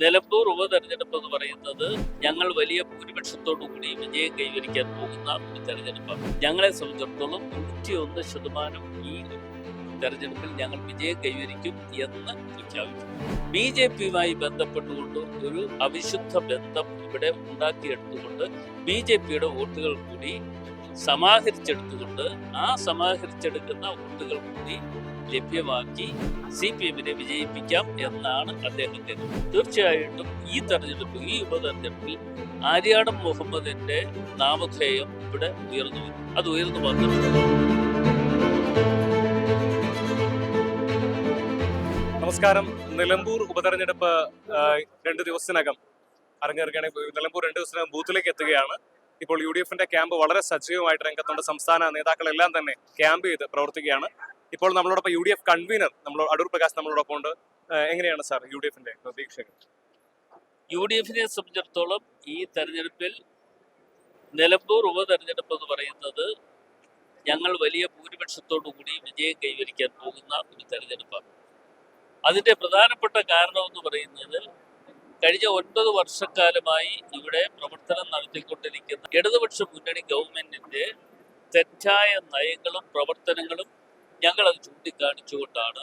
നിലമ്പൂർ ഉപതെരഞ്ഞെടുപ്പ് എന്ന് പറയുന്നത് ഞങ്ങൾ വലിയ ഭൂരിപക്ഷത്തോടു കൂടി വിജയം കൈവരിക്കാൻ പോകുന്ന ഒരു തെരഞ്ഞെടുപ്പാണ്. ഞങ്ങളെ സംബന്ധിച്ചിടത്തോളം നൂറ്റിയൊന്ന് ശതമാനം ഈ തെരഞ്ഞെടുപ്പിൽ ഞങ്ങൾ വിജയം കൈവരിക്കും എന്ന് പ്രഖ്യാപിച്ചു. ബി ജെ പിയുമായി ബന്ധപ്പെട്ടുകൊണ്ട് ഒരു അവിശുദ്ധ ബന്ധം ഇവിടെ ഉണ്ടാക്കിയെടുത്തുകൊണ്ട് ബി ജെ പിയുടെ വോട്ടുകൾ കൂടി സമാഹരിച്ചെടുത്തുകൊണ്ട് ആ സമാഹരിച്ചെടുക്കുന്ന വോട്ടുകൾ കൂടി ലഭ്യമാക്കി സി പി എമ്മിനെ വിജയിപ്പിക്കാം എന്നാണ് അദ്ദേഹം കരുതുന്നത് തീർച്ചയായിട്ടും ഈ തെരഞ്ഞെടുപ്പ് ഈ ഉപതെരഞ്ഞെടുപ്പിൽ ആര്യാടൻ മുഹമ്മദിന്റെ നാമധേയം ഇവിടെ ഉയർന്നു അത് ഉയർന്നു വന്നിട്ടുണ്ട്. നമസ്കാരം. നിലമ്പൂർ ഉപതെരഞ്ഞെടുപ്പ് രണ്ടു ദിവസത്തിനകം അരങ്ങേറുകയാണെങ്കിൽ നിലമ്പൂർ രണ്ട് ദിവസത്തിനകം ബൂത്തിലേക്ക് എത്തുകയാണ്. ഇപ്പോൾ യു ഡി എഫിന്റെ ക്യാമ്പ് വളരെ സജീവമായിട്ട് രംഗത്തുണ്ട്. സംസ്ഥാന നേതാക്കളെല്ലാം തന്നെ ക്യാമ്പ് ചെയ്ത് പ്രവർത്തിക്കുകയാണ്. ഇപ്പോൾ നമ്മളോടൊപ്പം യു ഡി എഫ് കൺവീനർ നമ്മൾ അടൂർ പ്രകാശ് നമ്മളോടൊപ്പം ഉണ്ട്. എങ്ങനെയാണ് സാർ യു ഡി എഫിന്റെ പ്രതീക്ഷകൾ? യു ഡി എഫിനെ സംബന്ധിച്ചിടത്തോളം ഈ തെരഞ്ഞെടുപ്പിൽ നിലമ്പൂർ ഉപതെരഞ്ഞെടുപ്പ് എന്ന് പറയുന്നത് ഞങ്ങൾ വലിയ ഭൂരിപക്ഷത്തോടു കൂടി വിജയം കൈവരിക്കാൻ പോകുന്ന ഒരു തെരഞ്ഞെടുപ്പാണ്. അതിന്റെ പ്രധാനപ്പെട്ട കാരണം എന്ന് പറയുന്നത് കഴിഞ്ഞ ഒൻപത് വർഷക്കാലമായി ഇവിടെ പ്രവർത്തനം നടത്തിക്കൊണ്ടിരിക്കുന്ന ഇടതുപക്ഷ മുന്നണി ഗവൺമെന്റിന്റെ തെറ്റായ നയങ്ങളും പ്രവർത്തനങ്ങളും ഞങ്ങൾ അത് ചൂണ്ടിക്കാണിച്ചുകൊണ്ടാണ്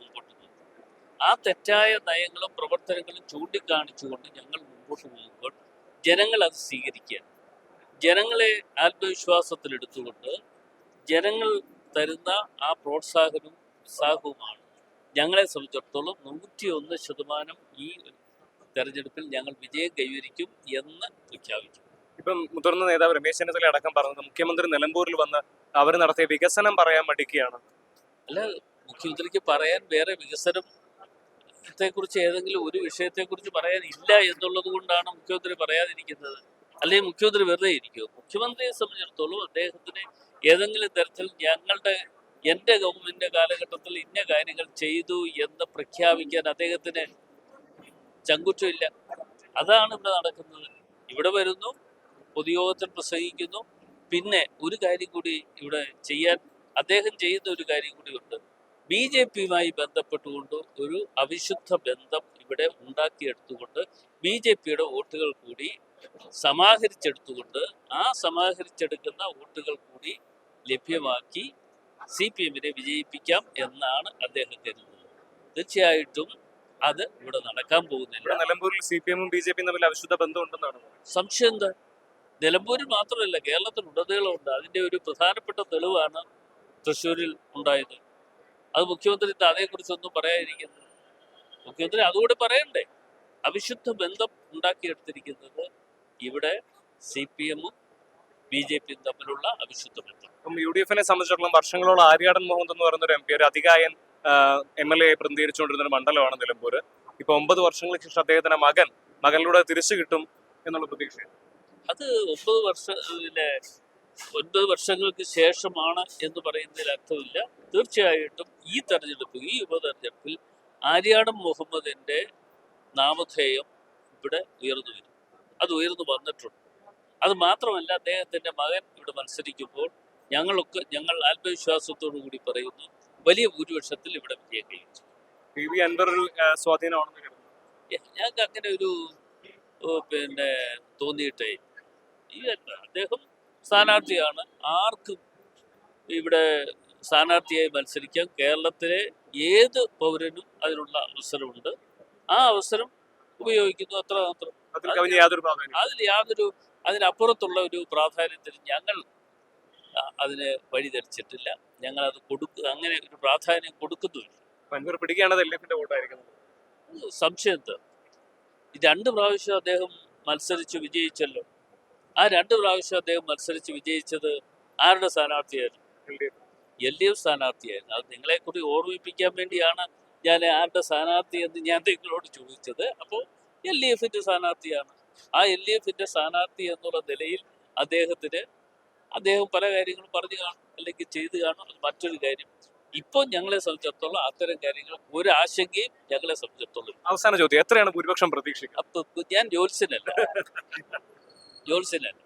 മുമ്പോട്ട് പോകുന്നത്. ആ തെറ്റായ നയങ്ങളും പ്രവർത്തനങ്ങളും ചൂണ്ടിക്കാണിച്ചുകൊണ്ട് ഞങ്ങൾ മുമ്പോട്ട് പോകുമ്പോൾ ജനങ്ങൾ അത് സ്വീകരിക്കുക ജനങ്ങളെ ആത്മവിശ്വാസത്തിലെടുത്തുകൊണ്ട് ജനങ്ങൾ തരുന്ന ആ പ്രോത്സാഹനവും ഉത്സാഹവുമാണ് ഞങ്ങളെ സംബന്ധിച്ചിടത്തോളം നൂറ്റിയൊന്ന് ശതമാനം ഈ തെരഞ്ഞെടുപ്പിൽ ഞങ്ങൾ വിജയം കൈവരിക്കും എന്ന് പ്രഖ്യാപിച്ചു. ഇപ്പം മുതിർന്ന നേതാവ് രമേശ് ചെന്നിത്തല അടക്കം പറഞ്ഞത് മുഖ്യമന്ത്രി നിലമ്പൂരിൽ വന്ന് അവർ നടത്തിയ വികസനം പറയാൻ മടിക്കുകയാണ്. അല്ല മുഖ്യമന്ത്രിക്ക് പറയാൻ വേറെ വികസനം ത്തെക്കുറിച്ച് ഏതെങ്കിലും ഒരു വിഷയത്തെ കുറിച്ച് പറയാൻ ഇല്ല എന്നുള്ളത് കൊണ്ടാണ് മുഖ്യമന്ത്രി പറയാതിരിക്കുന്നത്. അല്ലെങ്കിൽ മുഖ്യമന്ത്രി വെറുതെ ഇരിക്കുമോ മുഖ്യമന്ത്രിയെ സംബന്ധിച്ചിടത്തോളം അദ്ദേഹത്തിന് ഏതെങ്കിലും തരത്തിൽ ഞങ്ങളുടെ എന്റെ ഗവൺമെന്റിന്റെ കാലഘട്ടത്തിൽ ഇന്ന കാര്യങ്ങൾ ചെയ്തു എന്ന് പ്രഖ്യാപിക്കാൻ അദ്ദേഹത്തിന് ചങ്കുറ്റമില്ല. അതാണ് ഇവിടെ നടക്കുന്നത്. ഇവിടെ വരുന്നു പൊതുയോഗത്തിൽ പ്രസംഗിക്കുന്നു. പിന്നെ ഒരു കാര്യം കൂടി ഇവിടെ ചെയ്യാൻ അദ്ദേഹം ചെയ്യുന്ന ഒരു കാര്യം കൂടി ഉണ്ട് ബി ജെ പിയുമായി ബന്ധപ്പെട്ടുകൊണ്ട് ഒരു അവിശുദ്ധ ബന്ധം ഇവിടെ ഉണ്ടാക്കിയെടുത്തുകൊണ്ട് ബി ജെ പിയുടെ വോട്ടുകൾ കൂടി സമാഹരിച്ചെടുത്തുകൊണ്ട് ആ സമാഹരിച്ചെടുക്കുന്ന വോട്ടുകൾ കൂടി ലഭ്യമാക്കി സി പി എമ്മിനെ വിജയിപ്പിക്കാം എന്നാണ് അദ്ദേഹം കരുതുന്നത്. തീർച്ചയായിട്ടും അത് ഇവിടെ നടക്കാൻ പോകുന്നില്ല. നിലമ്പൂരിൽ സി പി എമ്മും ബി ജെ പിയും തമ്മിൽ അവിശുദ്ധ ബന്ധമുണ്ടെന്നാണ് സംശയം എന്താ? നിലമ്പൂരിൽ മാത്രമല്ല കേരളത്തിൽ ഉടനീളമുണ്ട് അതിന്റെ ഒരു പ്രധാനപ്പെട്ട തെളിവാണ് തൃശ്ശൂരിൽ ഉണ്ടായത്. അത് മുഖ്യമന്ത്രി അതേക്കുറിച്ചൊന്നും പറയാതിരിക്കുന്നത് മുഖ്യമന്ത്രി അതുകൂടെ പറയണ്ടേ? അവിശുദ്ധ ബന്ധം ഉണ്ടാക്കിയെടുത്തിരിക്കുന്നത് ഇവിടെ സി പി എമ്മും ബി ജെ പിയും തമ്മിലുള്ള അവിശുദ്ധ ബന്ധം. യു ഡി എഫിനെ സംബന്ധിച്ചിടത്തോളം വർഷങ്ങളോളം ആര്യാടൻ മുഹമ്മദ് എന്ന് പറയുന്ന ഒരു എം പി ഒരു അധികായൻ എം എൽ എ പ്രതികരിച്ചുകൊണ്ടിരുന്ന ഒരു മണ്ഡലമാണ് നിലമ്പൂർ ഇപ്പൊ ഒമ്പത് വർഷങ്ങൾക്ക് ശേഷം അദ്ദേഹത്തിന്റെ മകൻ മകനിലൂടെ തിരിച്ചു കിട്ടും എന്നുള്ള പ്രതീക്ഷ അത് ഒമ്പത് വർഷ പിന്നെ ഒൻപത് വർഷങ്ങൾക്ക് ശേഷമാണ് എന്ന് പറയുന്നതിൽ അർത്ഥമില്ല. തീർച്ചയായിട്ടും ഈ തെരഞ്ഞെടുപ്പ് ഈ ഉപതെരഞ്ഞെടുപ്പിൽ ആര്യാടൻ മുഹമ്മദിന്റെ നാമധേയം ഇവിടെ ഉയർന്നു വരും. അത് ഉയർന്നു വന്നിട്ടുണ്ട്. അത് മാത്രമല്ല അദ്ദേഹത്തിന്റെ മകൻ ഇവിടെ മത്സരിക്കുമ്പോൾ ഞങ്ങളൊക്കെ ഞങ്ങൾ ആത്മവിശ്വാസത്തോടു കൂടി പറയുന്നു വലിയ ഭൂരിപക്ഷത്തിൽ ഇവിടെ വിജയം കഴിച്ചു സ്വാധീനമാണെന്ന് ഞങ്ങൾക്ക് അങ്ങനെ ഒരു പിന്നെ തോന്നിയിട്ടേ ഈ അദ്ദേഹം സ്ഥാനാർത്ഥിയാണ്. ആർക്കും ഇവിടെ സ്ഥാനാർത്ഥിയായി മത്സരിക്കാം. കേരളത്തിലെ ഏത് പൗരനും അതിനുള്ള അവസരമുണ്ട്. ആ അവസരം ഉപയോഗിക്കുന്നു അത്ര മാത്രം. അതിൽ യാതൊരു അതിനപ്പുറത്തുള്ള ഒരു പ്രാധാന്യത്തിൽ ഞങ്ങൾ അതിന് വഴിതെളിച്ചിട്ടില്ല ഞങ്ങൾ അത് കൊടുക്കുക അങ്ങനെ ഒരു പ്രാധാന്യം കൊടുക്കുന്നുമില്ല. അൻവർ പിടിക്കുകയാണത് എൽ എഫിന്റെ വോട്ടായിരിക്കുന്നത് സംശയം എന്താ? ഈ രണ്ട് പ്രാവശ്യം അദ്ദേഹം മത്സരിച്ച് വിജയിച്ചല്ലോ. ആ രണ്ട് പ്രാവശ്യം അദ്ദേഹം മത്സരിച്ച് വിജയിച്ചത് ആരുടെ സ്ഥാനാർത്ഥിയായിരുന്നു? L D F. സ്ഥാനാർത്ഥിയായിരുന്നു. അത് നിങ്ങളെ കൂടി ഓർമ്മിപ്പിക്കാൻ വേണ്ടിയാണ് ഞാൻ ആരുടെ സ്ഥാനാർത്ഥി എന്ന് ഞാൻ നിങ്ങളോട് ചോദിച്ചത്. അപ്പോൾ എൽ ഡി എഫിന്റെ സ്ഥാനാർത്ഥിയാണ്. ആ എൽ ഡി എഫിന്റെ സ്ഥാനാർത്ഥി എന്നുള്ള നിലയിൽ അദ്ദേഹത്തിന് അദ്ദേഹം പല കാര്യങ്ങളും പറഞ്ഞു കാണും അല്ലെങ്കിൽ ചെയ്തു കാണും അത് മറ്റൊരു കാര്യം. ഇപ്പോൾ ഞങ്ങളെ സംബന്ധിച്ചിടത്തോളം അത്തരം കാര്യങ്ങൾ ഒരു ആശങ്കയും ഞങ്ങളെ സംബന്ധിച്ചിടത്തോളം അവസാന ചോദ്യം എത്രയാണ് ഭൂരിപക്ഷം പ്രതീക്ഷിക്കുന്നത്? അപ്പൊ ഞാൻ ജ്യോത്സ്യനല്ല. ജ്യോത്സ്യനല്ല